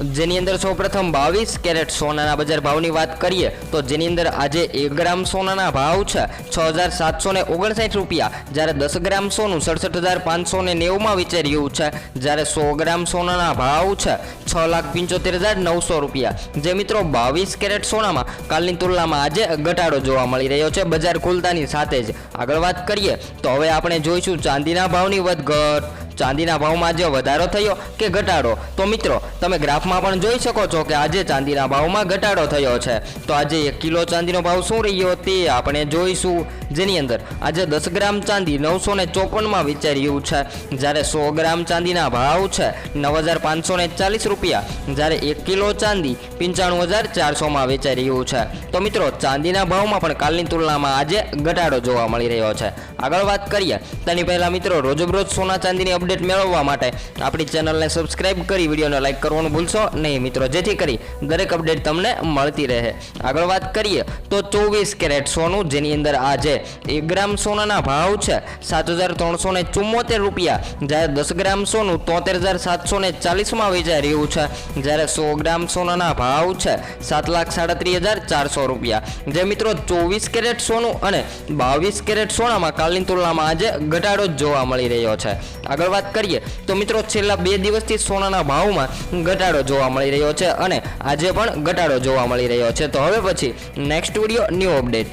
જેની અંદર સૌપ્રથમ બાવીસ કેરેટ સોનાના બજાર ભાવની વાત કરીએ, તો જેની અંદર આજે એક ગ્રામ સોનાના ભાવ છે છ હજાર સાતસો ને ઓગણસાઠ રૂપિયા, જ્યારે દસ ગ્રામ સોનું સડસઠ હજાર પાંચસો ને નેવુંમાં વેચાઈ રહ્યું છે, જ્યારે સો ગ્રામ સોનાના ભાવ છે છ લાખ પંચોતેર હજાર નવસો રૂપિયા. જે મિત્રો બાવીસ કેરેટ સોનામાં કાલની તુલનામાં આજે ઘટાડો જોવા મળી રહ્યો છે, બજાર ખુલતાની સાથે જ. આગળ વાત કરીએ, તો હવે આપણે જોઈશું ચાંદીના ભાવની વધઘટ. ચાંદીના ભાવમાં આજે વધારો થયો કે ઘટાડો? તો મિત્રો, તમે ગ્રાફમાં પણ જોઈ શકો છો કે આજે ચાંદીના ભાવમાં ઘટાડો થયો છે. તો આજે એક કિલો ચાંદીનો ભાવ શું રહ્યો તે આપણે જોઈશું. જેની અંદર આજે દસ ગ્રામ ચાંદી નવસો ને ચોપનમાં વેચાઈ રહ્યું છે. જ્યારે સો ગ્રામ ચાંદીના ભાવ છે નવ હજાર પાંચસો ને ચાલીસ રૂપિયા. જ્યારે એક કિલો ચાંદી પંચાણું હજાર ચારસોમાં વેચાઈ રહ્યું છે. તો મિત્રો, ચાંદીના ભાવમાં પણ કાલની તુલનામાં આજે ઘટાડો જોવા મળી રહ્યો છે. આગળ વાત કરીએ. તેની પહેલાં મિત્રો, રોજબરોજ સોના ચાંદીની અપડેટ મેળવવા માટે. આપણી ચેનલને સબસ્ક્રાઇબ કરી, વિડીયોને લાઇક કરવાનું ભૂલશો નહીં મિત્રો. જેથી કરી દરેક અપડેટ તમને મળતી રહે. આગળ વાત કરીએ તો ચોવીસ કેરેટ સોનું, જેની અંદર આજે એક ગ્રામ સોનાના ભાવ છે, સાત હજાર ત્રણસો ને ચુમ્મોતેર રૂપિયા. જ્યારે દસ ગ્રામ સોનું તોતેર હજાર સાતસો ને ચાલીસમાં વેચાઈ રહ્યું છે. જ્યારે સો ગ્રામ સોનાના ભાવ છે, સાત લાખ સાડત્રીસ હજાર ચારસો રૂપિયા. જે મિત્રો ચોવીસ કેરેટ સોનું અને બાવીસ કેરેટ સોનામાં કાલની તુલનામાં આજે ઘટાડો જોવા મળી રહ્યો છે. આગળ વાત કરીએ, તો મિત્રો છેલ્લા બે દિવસથી સોનાના ભાવમાં ઘટાડો જોવા મળી રહ્યો છે અને આજે પણ ઘટાડો જોવા મળી રહ્યો છે. તો હવે પછી નેક્સ્ટ વીડિયો ન્યૂ અપડેટ